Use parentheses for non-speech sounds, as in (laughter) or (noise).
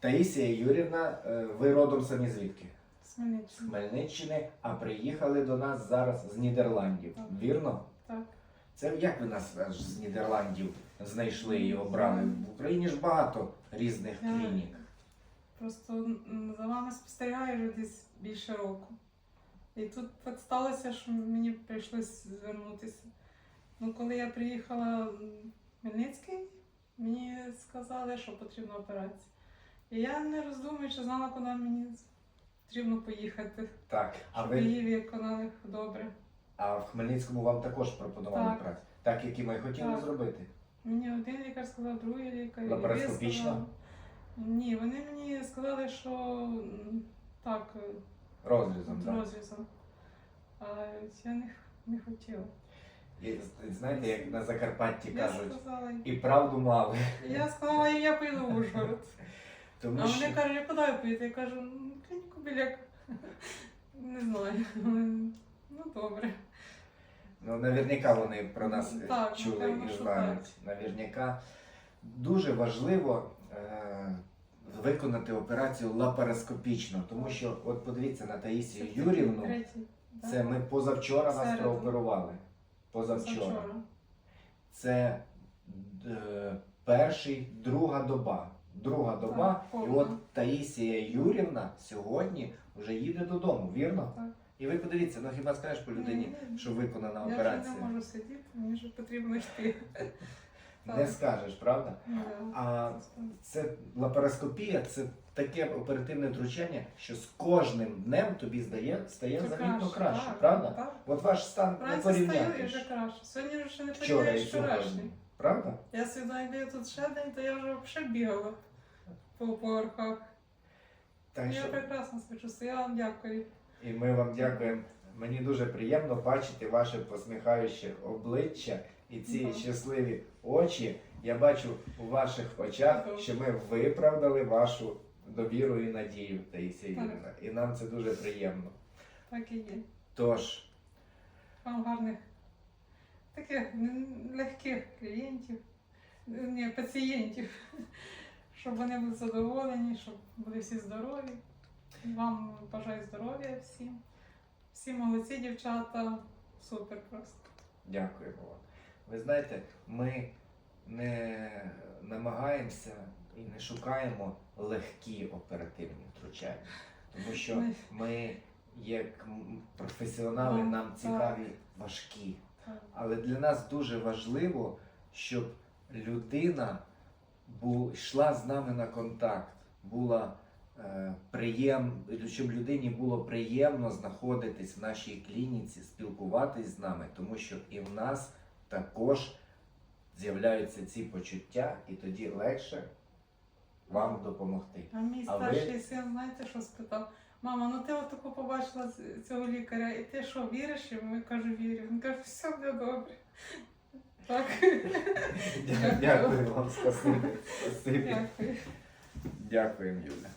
Таїсія Юрівна, е, ви родом самі звідки? З З Хмельниччини. Хмельниччини, а приїхали до нас зараз з Нідерландів. Так. Вірно? Так. Це як ви нас аж з Нідерландів знайшли і обрали? В Україні ж багато різних Я- клінік. Просто за вами спостерігаю вже десь більше року. І тут так сталося, що мені прийшлось звернутися. Ну, коли я приїхала в Хмельницький, мені сказали, що потрібна операція. І я не роздумуючи, знала, куди мені потрібно поїхати, Так, а щоб ви її виконали добре. а в Хмельницькому вам також пропонували Так. працю, так як і ми хотіли Так. зробити. Мені один лікар сказав, другий лікар. і ви Лапароскопічно? сказали. Ні, вони мені сказали, що м, так, е, Розрізом, з так? розрізом. А я не, х- не хотіла. І, знаєте, як на Закарпатті Я кажуть, сказала, і правду мали. я сказала, і я поїду в Ужгород. (laughs) Тому А що вони кажуть, а куди ви? Я кажу, «Ну, клініку біляк. (laughs) Не знаю. (laughs) Ну добре. ну, наверняка вони про нас е, Так, чули і знають. Наверняка дуже важливо е, виконати операцію лапароскопічно, тому що, от подивіться на Таїсію Це Юрівну, це ми позавчора вас прооперували. Позавчора. Завчора. Це е, перший, друга доба. Друга доба, Так, і повна. от Таїсія Юрівна сьогодні вже їде додому, вірно? Так. І ви подивіться, ну хіба скажеш по людині, Ні, що виконана Я вже операція? не можу сидіти, мені вже потрібно йти. (laughs) Не скажеш, правда? Да. А це лапароскопія, це таке оперативне втручання, що з кожним днем тобі здає, стає Це замітно краще, так, правда? Так. От ваш стан не Вранці і порівняти. вже краще. Сьогодні вже не Вчора і вчорашній. Правда? Я сюди йду тут ще день, то я вже взагалі бігала по поверхах. Так Я що прекрасно себе чувствую. Я вам дякую. і ми вам дякуємо. Мені дуже приємно бачити ваше посміхаюче обличчя і ці Мгм. щасливі очі. Я бачу у ваших очах, Мгм. що ми виправдали вашу довіру і надію, Таїсія Так. Юрівна. І нам це дуже приємно. Так і є. Тож, Вам гарних, таких легких клієнтів, ні, пацієнтів, щоб вони були задоволені, щоб були всі здорові. Вам бажаю здоров'я всім. Всі молодці, дівчата. Супер просто. Дякуємо вам. Ви знаєте, ми не намагаємося і не шукаємо легкі оперативні втручання, тому що Ми- ми, як професіонали, Ну, нам цікаві важкі. Але для нас дуже важливо, щоб людина бу, йшла з нами на контакт, була е, приєм, щоб людині було приємно знаходитись в нашій клініці, спілкуватись з нами, тому що і в нас також з'являються ці почуття, і тоді легше вам допомогти. А мій А ви- старший син, знаєте, що спитав? Мама, ну ти отаку побачила цього лікаря, і ти що, віриш йому? Я кажу, вірю. Він каже, все буде добре. Так. Дякую вам, спасибо. Спасибі. Дякую. Дякуємо, Юля.